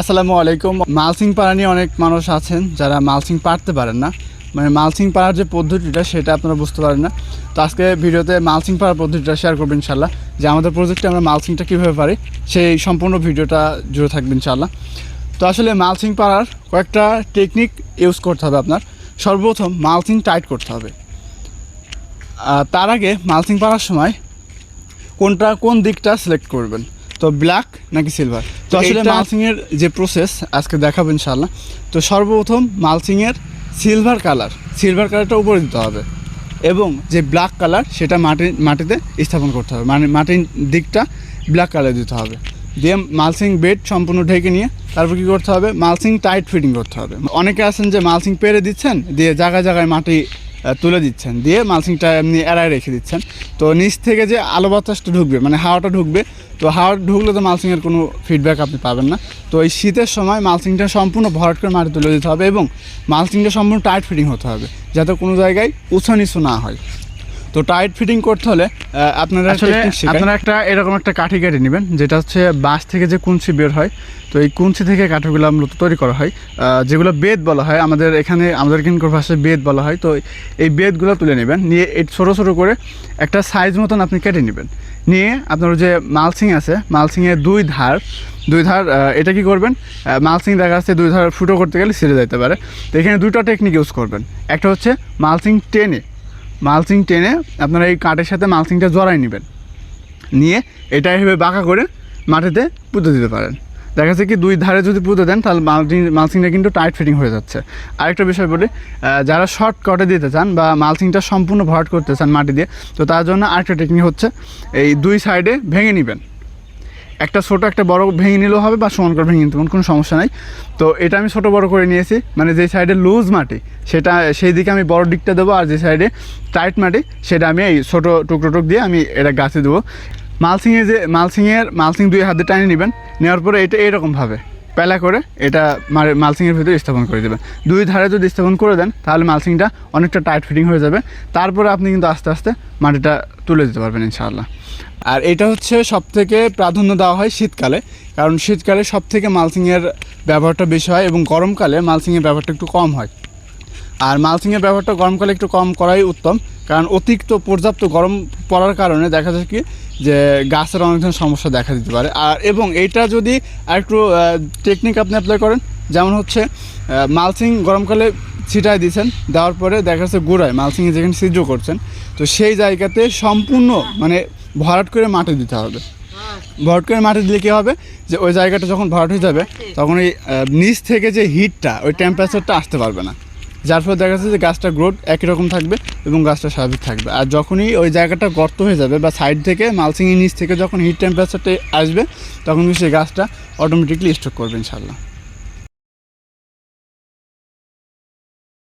আসসালামু আলাইকুম। মালসিং পাড়া নিয়ে অনেক মানুষ আছেন যারা মালসিং পারতে পারেন না। মানে মালসিং পাড়ার যে পদ্ধতিটা সেটা আপনারা বুঝতে পারেন না। তো আজকে ভিডিওতে মালসিং পাড়ার পদ্ধতিটা শেয়ার করবেন ইনশাল্লাহ যে আমাদের প্রজেক্টে আমরা মালসিংটা কীভাবে পারি, সেই সম্পূর্ণ ভিডিওটা জুড়ে থাকবে ইনশাল্লাহ তো আসলে মালসিং পাড়ার কয়েকটা টেকনিক ইউজ করতে হবে আপনার। সর্বপ্রথম মালসিং টাইট করতে হবে। তার আগে মালসিং পাড়ার সময় কোনটা কোন দিকটা সিলেক্ট করবেন। তো ব্ল্যাক নাকি সিলভার তো আসলে মালসিংয়ের যে প্রসেস আজকে দেখাবো ইনশাল্লাহ তো সর্বপ্রথম মালসিংয়ের সিলভার কালার সিলভার কালারটা উপরে দিতে হবে এবং যে ব্ল্যাক কালার সেটা মাটি মাটিতে স্থাপন করতে হবে। মানে মাটির দিকটা ব্ল্যাক কালার দিতে হবে। দিয়ে মালসিং বেড সম্পূর্ণ ঢেকে নিয়ে তারপর কী করতে হবে? মালসিং টাইট ফিটিং করতে হবে। অনেকে আছেন যে মালসিং পেরে দিচ্ছেন দিয়ে জায়গায় জায়গায় মাটি তুলে দিচ্ছেন। দিয়ে মালসিংটা এমনি এড়ায় রেখে দিচ্ছেন। তো নিচ থেকে যে আলো বাতাসটা ঢুকবে মানে হাওয়াটা ঢুকবে, তো হাওয়া ঢুকলে তো মালসিংয়ের কোনো ফিডব্যাক আপনি পাবেন না। তো এই শীতের সময় মালসিংটা সম্পূর্ণ ভরাট করে মাটি তুলে দিতে হবে এবং মালসিংটা সম্পূর্ণ টাইট ফিটিং হতে হবে, যাতে কোনো জায়গায় উঁচু নিচু না হয়। তো টাইট ফিটিং করতে হলে আপনারা আসলে আপনারা একটা এরকম একটা কাঠি কেটে নেবেন যেটা হচ্ছে বাঁশ থেকে যে কুঞ্চি বের হয় তো এই কুঞ্চি থেকে কাঠিগুলো মূলত তৈরি করা হয়। যেগুলো বেদ বলা হয় আমাদের এখানে আমাদের কিনকর ভাষায় বেদ বলা হয় তো এই বেদগুলো তুলে নেবেন নিয়ে এই ছোটো ছোটো করে একটা সাইজ মতন আপনি কেটে নেবেন। নিয়ে আপনার যে মালসিং আছে মালসিংয়ের দুই ধার দুই ধার এটা কি করবেন? মালসিং দেখা যাচ্ছে দুই ধার ফুটো করতে গেলে ছিঁড়ে যেতে পারে। তো এখানে দুটো টেকনিক ইউজ করবেন। একটা হচ্ছে মালসিং টেনে মালসিং টেনে আপনারা এই কাঠের সাথে মালসিংটা জড়াই নেবেন। নিয়ে এটা এভাবে বাঁকা করে মাটিতে পুঁতে দিতে পারেন। দেখা যাচ্ছে কি দুই ধারে যদি পুঁতে দেন, তাহলে মালসিং মালসিংটা কিন্তু টাইট ফিটিং হয়ে যাচ্ছে। আরেকটা বিষয় বলি যারা শর্ট কটে দিতে চান বা মালসিংটা সম্পূর্ণ ভরাট করতে চান মাটি দিয়ে, তো তার জন্য আরেকটা টেকনিক হচ্ছে, এই দুই সাইডে ভেঙে নেবেন। একটা ছোট, একটা বড় ভেঙে নিলেও হবে বা সমান করে ভেঙে নিতে কোনো সমস্যা নাই। তো এটা আমি ছোট, বড় করে নিয়েছি। মানে যে সাইডে লুজ মাটি, সেটা, সেই দিকে আমি বড় দিকটা দেবো আর যে সাইডে টাইট মাটি, সেটা আমি এই ছোটো টুকরো, টুক দিয়ে আমি এটা গাছে দেবো। মালসিংয়ে যে মালসিংয়ের মালসিং দুই হাতে টানে নেবেন, নেওয়ার পরে এটা এরকমভাবে পেলা করে এটা মালসিংয়ের ভিতরে স্থাপন করে দেবেন। দুই ধারে যদি স্থাপন করে দেন, তাহলে মালসিংটা অনেকটা টাইট ফিটিং হয়ে যাবে। তারপরে আপনি কিন্তু আস্তে আস্তে মাটিটা তুলে দিতে পারবেন ইনশাআল্লাহ। আর এটা হচ্ছে সব থেকে প্রাধান্য দেওয়া হয় শীতকালে, কারণ শীতকালে সব থেকে মালসিংয়ের ব্যবহারটা বেশি হয় এবং গরমকালে মালসিংয়ের ব্যবহারটা একটু কম হয়। আর মালসিংয়ের ব্যবহারটা গরমকালে একটু কম করাই উত্তম, কারণ অতিরিক্ত পর্যাপ্ত গরম পড়ার কারণে দেখা যায় কি যে গাছের অনেক ধরনের সমস্যা দেখা দিতে পারে। আর এবং এইটা যদি আরেকটু টেকনিক আপনি অ্যাপ্লাই করেন, যেমন হচ্ছে মালসিং গরমকালে ছিটায় দিয়েছেন, দেওয়ার পরে দেখা যাচ্ছে গোড়ায় মালসিংয়ে যেখানে সিদ্ধ করছেন, তো সেই জায়গাতে সম্পূর্ণ মানে ভরাট করে মাটি দিতে হবে। ভরাট করে মাটি দিলে কী হবে? যে ওই জায়গাটা যখন ভরাট হয়ে যাবে, তখন ওই নিচ থেকে যে হিটটা, ওই টেম্পারেচারটা আসতে পারবে না। যার ফলে দেখা যাচ্ছে যে গাছটা গ্রোথ একই রকম থাকবে এবং গাছটা স্বাভাবিক থাকবে। আর যখনই ওই জায়গাটা গর্ত হয়ে যাবে বা সাইড থেকে মালসিংয়ের নিচ থেকে যখন হিট টেম্পারেচারটা আসবে, তখন সেই গাছটা অটোমেটিকলি স্টক করবে ইনশাল্লাহ